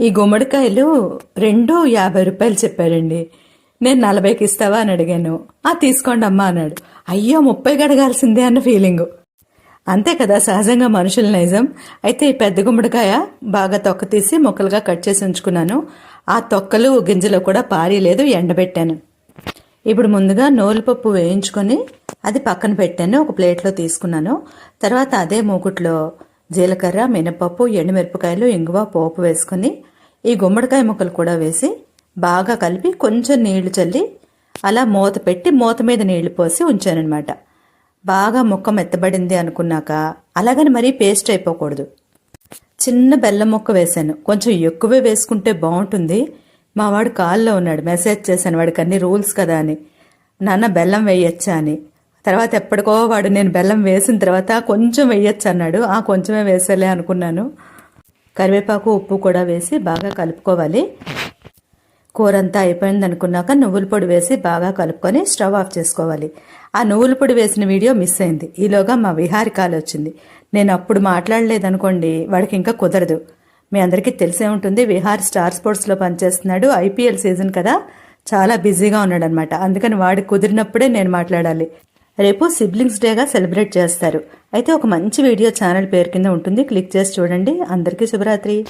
ఈ గుమ్మడికాయలు రెండు యాభై రూపాయలు చెప్పారండి. నేను నలభైకి ఇస్తావా అని అడిగాను. ఆ తీసుకోండి అమ్మా అన్నాడు. అయ్యో ముప్పై గడగాల్సిందే అన్న ఫీలింగ్. అంతే కదా సహజంగా మనుషుల నైజం. అయితే ఈ పెద్ద గుమ్మడికాయ బాగా తొక్క తీసి ముక్కలుగా కట్ చేసి ఉంచుకున్నాను. ఆ తొక్కలు గింజలు కూడా పారీలేదు ఎండబెట్టాను. ఇప్పుడు ముందుగా నూలుపప్పు వేయించుకొని అది పక్కన పెట్టాను ఒక ప్లేట్లో తీసుకున్నాను. తర్వాత అదే మూకుట్లో జీలకర్ర మినపప్పు ఎండుమిరపకాయలు ఇంగువ పోపు వేసుకొని ఈ గుమ్మడికాయ ముక్కలు కూడా వేసి బాగా కలిపి కొంచెం నీళ్ళు చల్లి అలా మూత పెట్టి మూత మీద నీళ్ళు పోసి ఉంచానన్నమాట. బాగా ముక్క మెత్తబడింది అనుకున్నాక అలాగని మరీ పేస్ట్ అయిపోకూడదు. చిన్న బెల్లం ముక్క వేశాను. కొంచెం ఎక్కువే వేసుకుంటే బాగుంటుంది. మా వాడు కాల్లో ఉన్నాడు. మెసేజ్ చేశాను వాడికి అన్ని రూల్స్ కదా అని. నాన్న బెల్లం వేయొచ్చా అని. తర్వాత ఎప్పటికో వాడు నేను బెల్లం వేసిన తర్వాత కొంచెం వేయొచ్చు అన్నాడు. ఆ కొంచెమే వేసేలే అనుకున్నాను. కరివేపాకు ఉప్పు కూడా వేసి బాగా కలుపుకోవాలి. కూర అంతా అయిపోయింది అనుకున్నాక నువ్వుల పొడి వేసి బాగా కలుపుకొని స్టవ్ ఆఫ్ చేసుకోవాలి. ఆ నువ్వుల పొడి వేసిన వీడియో మిస్ అయింది. ఈలోగా మా విహారికాలు వచ్చింది. నేను అప్పుడు మాట్లాడలేదనుకోండి వాడికి ఇంకా కుదరదు. మీ అందరికీ తెలిసే ఉంటుంది విహార్ స్టార్ స్పోర్ట్స్లో పనిచేస్తున్నాడు. ఐపీఎల్ సీజన్ కదా చాలా బిజీగా ఉన్నాడనమాట. అందుకని వాడికి కుదిరినప్పుడే నేను మాట్లాడాలి. రేపు సిబ్లింగ్స్ డేగా సెలబ్రేట్ చేస్తారు. అయితే ఒక మంచి వీడియో ఛానల్ పేరు కింద ఉంటుంది. క్లిక్ చేసి చూడండి. అందరికీ శుభరాత్రి.